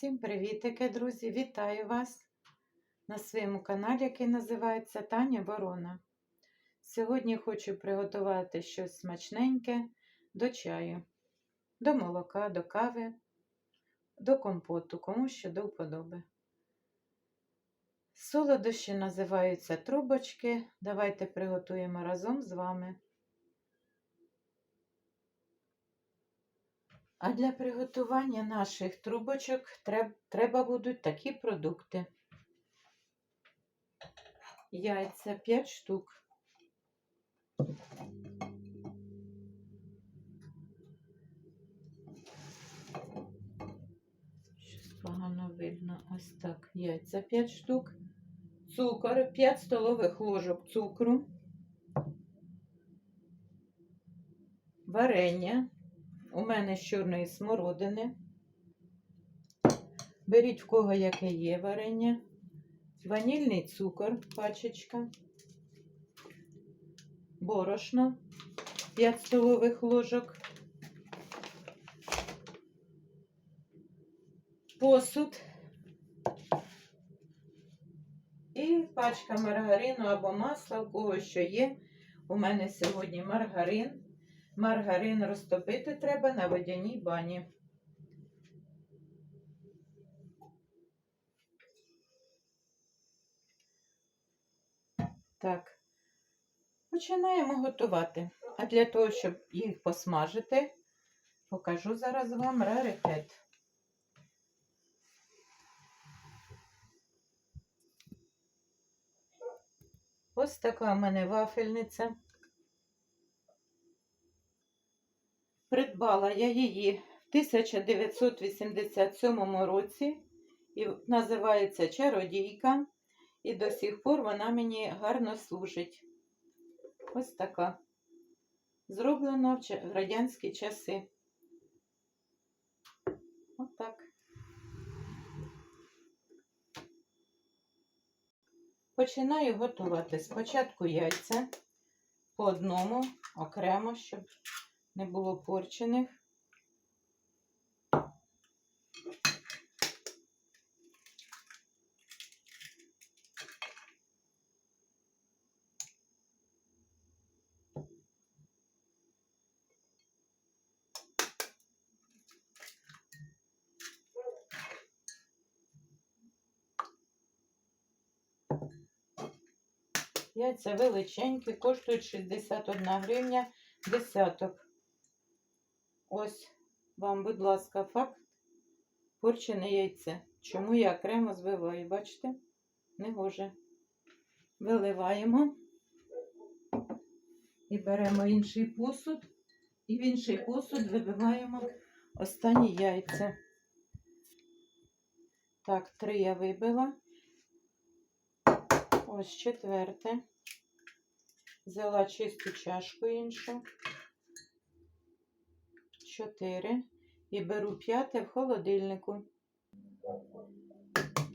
Всім привітики, друзі! Вітаю вас на своєму каналі, який називається Таня Ворона. Сьогодні хочу приготувати щось смачненьке до чаю, до молока, до кави, до компоту, кому що до вподоби. Солодощі називаються трубочки. Давайте приготуємо разом з вами. А для приготування наших трубочок треба будуть такі продукти. Яйця 5 штук. Щось погано видно. Ось так. Яйця 5 штук. Цукор 5 столових ложок цукру. Варення у мене з чорної смородини. Беріть в кого яке є варення. Ванільний цукор, пачечка. Борошно 5 столових ложок. Посуд. І пачка маргарину або масла, у кого що є. У мене сьогодні маргарин. Маргарин розтопити треба на водяній бані. Так, починаємо готувати. А для того, щоб їх посмажити, покажу зараз вам раритет. Ось така в мене вафельниця. Придбала я її в 1987 році і називається Чародійка. І до сих пор вона мені гарно служить. Ось така. Зроблена в радянські часи. Отак. Починаю готувати. Спочатку яйця по одному, окремо, щоб не було порчених. Яйця величенькі, коштують 61 гривня десяток. Ось вам, будь ласка, факт. Порчене яйце. Чому я окремо збиваю, бачите? Не гоже. Виливаємо і беремо інший посуд. І в інший посуд вибиваємо останні яйця. Так, три я вибила. Ось четверте. Взяла чисту чашку іншу. Чотири. І беру п'яте в холодильнику.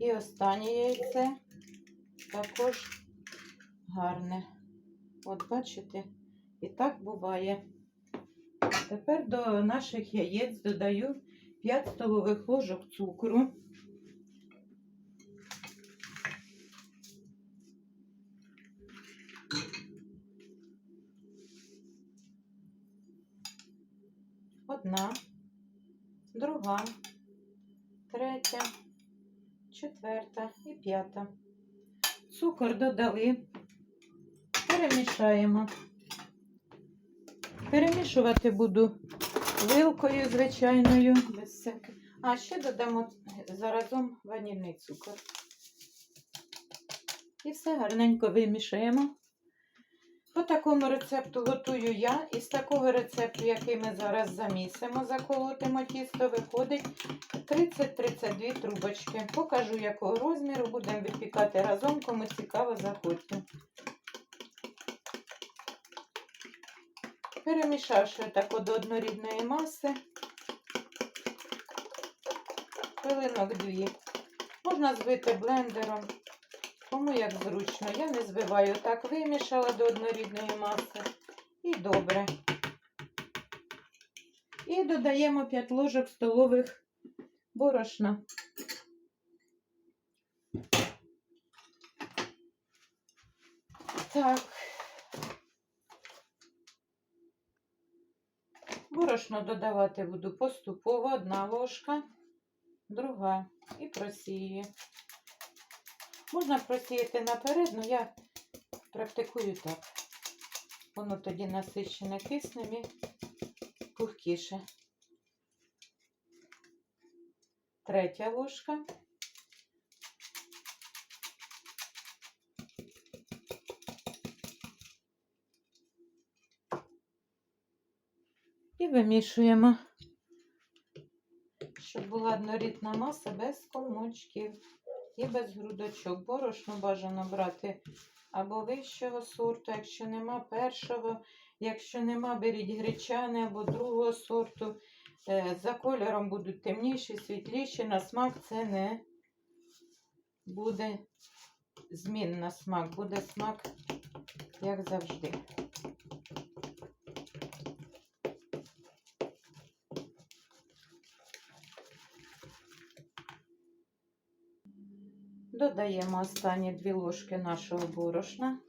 І останнє яйце також гарне. От бачите? І так буває. Тепер до наших яєць додаю 5 столових ложок цукру. Одна, друга, третя, четверта і п'ята. Цукор додали, перемішаємо. Перемішувати буду вилкою звичайною, без всяких. А ще додамо заразом ванільний цукор. І все гарненько вимішаємо. По такому рецепту готую я. Із такого рецепту, який ми зараз замісимо, заколотимо тісто, виходить 30-32 трубочки. Покажу, якого розміру будемо випікати разом, кому цікаво, заходьте. Перемішавши так до однорідної маси, хвилинок дві. Можна збити блендером. Кому як зручно. Я не збиваю. Так вимішала до однорідної маси. І добре. І додаємо 5 ложок столових борошна. Так. Борошно додавати буду поступово одна ложка, друга і просію. Можна просіяти наперед, але я практикую так. Воно тоді насичене киснем і пухкіше. Третя ложка. І вимішуємо, щоб була однорідна маса без комочків і без грудочок. Борошно бажано брати або вищого сорту, якщо нема першого, якщо нема, беріть гречани або другого сорту. Е, За кольором будуть темніші, світліші, на смак це не буде змін на смак, буде смак, як завжди. Додаємо останні дві ложки нашого борошна.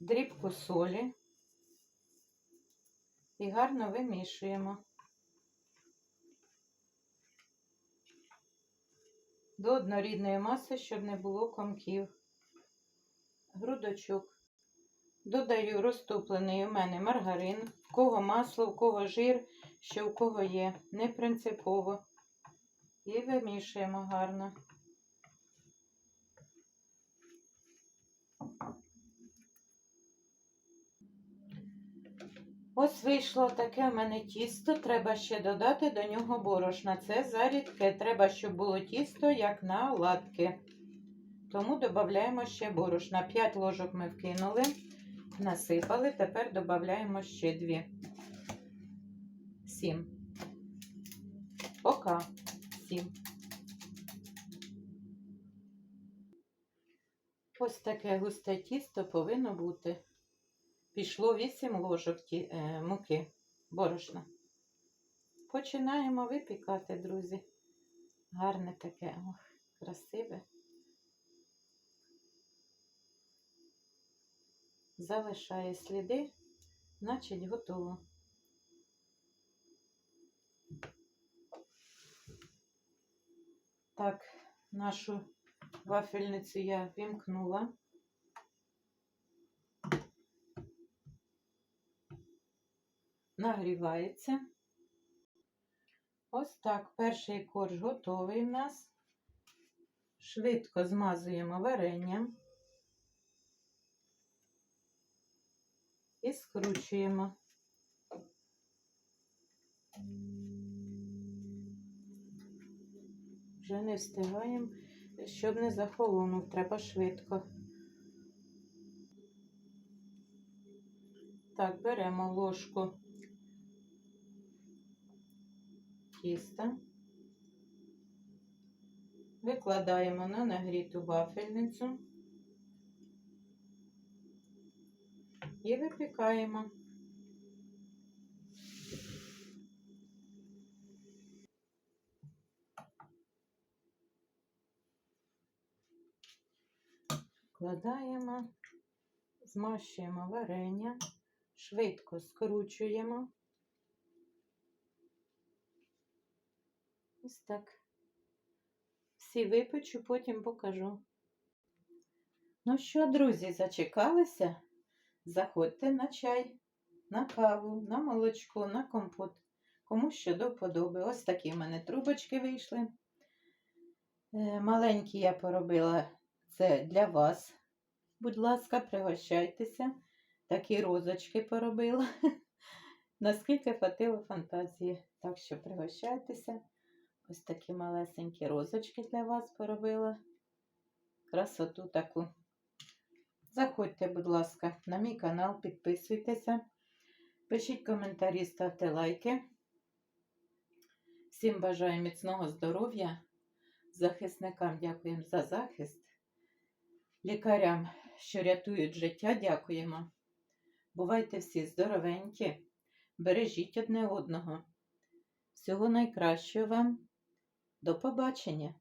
Дрібку солі і гарно вимішуємо. До однорідної маси, щоб не було комків. Грудочок. Додаю розтоплений у мене маргарин, в кого масло, в кого жир, що в кого є, не принципово. І вимішуємо гарно. Ось вийшло таке в мене тісто. Треба ще додати до нього борошна. Це зарідке. Треба, щоб було тісто, як на оладки. Тому додаємо ще борошна. 5 ложок ми вкинули, насипали, тепер додаємо ще 2. 7. Пока 7. Ось таке густе тісто повинно бути пішло 8 ложок е, муки борошна. Починаємо випікати, друзі. Гарне таке, ох, красиве. Залишає сліди, значить готово. Так, нашу вафельницю я вімкнула. Нагрівається. Ось так, перший корж готовий в нас. Швидко змазуємо варенням і скручуємо. Вже не встигаємо, щоб не захолонув, треба швидко. Так, беремо ложку тіста, викладаємо на нагріту вафельницю і випікаємо. Вкладаємо, змащуємо варення, швидко скручуємо. Ось так. Всі випечу, потім покажу. Ну що, друзі, зачекалися? Заходьте на чай, на каву, на молочко, на компот. Кому що до вподоби. Ось такі в мене трубочки вийшли. Е, Маленькі я поробила це для вас. Будь ласка, пригощайтеся. Такі розочки поробила. Наскільки хватило фантазії. Так що пригощайтеся. Ось такі малесенькі розочки для вас поробила. Красоту таку. Заходьте, будь ласка, на мій канал, підписуйтеся. Пишіть коментарі, ставте лайки. Всім бажаю міцного здоров'я. Захисникам дякуємо за захист. Лікарям, що рятують життя, дякуємо. Бувайте всі здоровенькі, бережіть одне одного. Всього найкращого вам. До побачення!